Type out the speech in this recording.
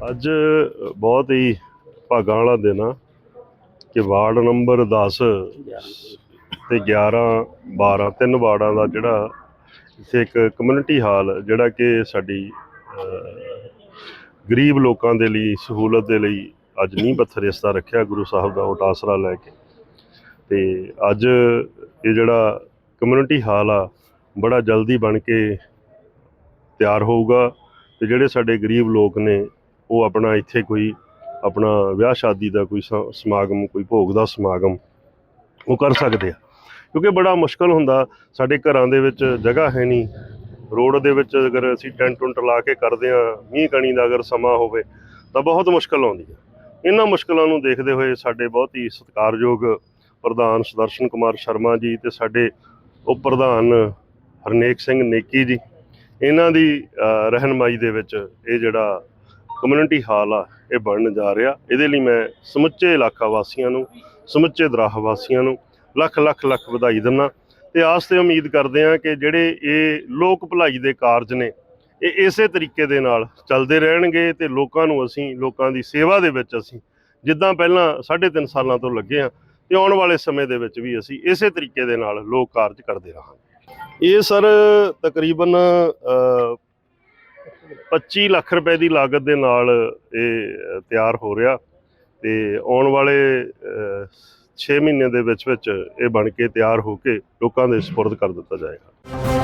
ਅੱਜ ਬਹੁਤ ਹੀ ਭਾਗਾਂ ਵਾਲਾ ਦਿਨ ਆ ਕਿ ਵਾਰਡ ਨੰਬਰ 10 ਤੇ 11 12 ਤਿੰਨ ਵਾਰਡਾਂ ਦਾ ਜਿਹੜਾ ਇੱਥੇ ਇੱਕ ਕਮਿਊਨਿਟੀ ਹਾਲ, ਜਿਹੜਾ ਕਿ ਸਾਡੀ ਗਰੀਬ ਲੋਕਾਂ ਦੇ ਲਈ, ਸਹੂਲਤ ਦੇ ਲਈ ਅੱਜ ਨੀਂਹ ਪੱਥਰ ਇਸ ਦਾ ਰੱਖਿਆ ਗੁਰੂ ਸਾਹਿਬ ਦਾ ਓਟ ਆਸਰਾ ਲੈ ਕੇ। ਤੇ ਅੱਜ ਇਹ ਜਿਹੜਾ ਕਮਿਊਨਿਟੀ ਹਾਲ ਆ, ਬੜਾ ਜਲਦੀ ਬਣ ਕੇ ਤਿਆਰ ਹੋਊਗਾ ਤੇ ਜਿਹੜੇ ਸਾਡੇ ਗਰੀਬ ਲੋਕ ਨੇ ਉਹ ਆਪਣਾ ਇੱਥੇ ਕੋਈ ਆਪਣਾ ਵਿਆਹ ਸ਼ਾਦੀ ਦਾ ਕੋਈ ਸ- ਸਮਾਗਮ ਕੋਈ ਭੋਗ ਦਾ ਸਮਾਗਮ ਉਹ ਕਰ ਸਕਦੇ ਆ। ਕਿਉਂਕਿ ਬੜਾ ਮੁਸ਼ਕਲ ਹੁੰਦਾ ਸਾਡੇ ਘਰਾਂ ਦੇ ਵਿੱਚ ਜਗ੍ਹਾ ਹੈ ਨਹੀਂ। ਰੋਡ ਦੇ ਵਿੱਚ ਅਗਰ ਅਸੀਂ ਟੈਂਟ ਟੁੰਟ ਲਾ ਕੇ ਕਰਦੇ ਆ ਮੀਂਹ ਕਣੀ ਦਾ ਅਗਰ ਸਮਾਂ ਹੋਵੇ ਤਾਂ ਬਹੁਤ ਮੁਸ਼ਕਲ ਆਉਂਦੀ ਹੈ ਇਹਨਾਂ ਮੁਸ਼ਕਲਾਂ ਨੂੰ ਦੇਖਦੇ ਹੋਏ ਸਾਡੇ ਬਹੁਤ ਹੀ ਸਤਿਕਾਰਯੋਗ ਪ੍ਰਧਾਨ ਸੁਦਰਸ਼ਨ ਕੁਮਾਰ ਸ਼ਰਮਾ ਜੀ ਤੇ ਸਾਡੇ ਉਪ ਪ੍ਰਧਾਨ ਹਰਨੇਕ ਸਿੰਘ ਨੇਕੀ ਜੀ ਇਹਨਾਂ ਦੀ ਅ, ਰਹਿਨਮਾਈ ਦੇ ਵਿੱਚ ਇਹ ਜਿਹੜਾ ਕਮਿਊਨਿਟੀ ਹਾਲ ਆ, ਇਹ ਬਣਨ ਜਾ ਰਿਹਾ। ਇਹਦੇ ਲਈ ਮੈਂ ਸਮੁੱਚੇ ਇਲਾਕਾ ਵਾਸੀਆਂ ਨੂੰ, ਸਮੁੱਚੇ ਦਰਾਹ ਵਾਸੀਆਂ ਨੂੰ ਲੱਖ ਲੱਖ ਲੱਖ ਵਧਾਈ ਦਿੰਦਾ। ਤੇ ਆਸ ਤੇ ਉਮੀਦ ਕਰਦੇ ਹਾਂ ਕਿ ਜਿਹੜੇ ਇਹ ਲੋਕ ਭਲਾਈ ਦੇ ਕਾਰਜ ਨੇ, ਇਹ ਇਸੇ ਤਰੀਕੇ ਦੇ ਨਾਲ ਚੱਲਦੇ ਰਹਿਣਗੇ ਤੇ ਲੋਕਾਂ ਨੂੰ ਅਸੀਂ, ਲੋਕਾਂ ਦੀ ਸੇਵਾ ਦੇ ਵਿੱਚ ਅਸੀਂ ਜਿੱਦਾਂ ਪਹਿਲਾਂ 3.5 ਸਾਲਾਂ ਤੋਂ ਲੱਗੇ ਆ ਤੇ ਆਉਣ ਵਾਲੇ ਸਮੇਂ ਦੇ ਵਿੱਚ ਵੀ ਅਸੀਂ ਇਸੇ ਤਰੀਕੇ ਦੇ ਨਾਲ ਲੋਕ ਕਾਰਜ ਕਰਦੇ ਰਹਾਂਗੇ। ਇਹ ਸਰ ਤਕਰੀਬਨ 25 ਲੱਖ ਰੁਪਏ ਦੀ ਲਾਗਤ ਦੇ ਨਾਲ ਇਹ ਤਿਆਰ ਹੋ ਰਿਹਾ ਤੇ ਆਉਣ ਵਾਲੇ 6 ਮਹੀਨੇ ਦੇ ਵਿੱਚ ਵਿੱਚ ਇਹ ਬਣ ਕੇ ਤਿਆਰ ਹੋ ਕੇ ਲੋਕਾਂ ਦੇ ਸਪੁਰਦ ਕਰ ਦਿੱਤਾ ਜਾਏਗਾ।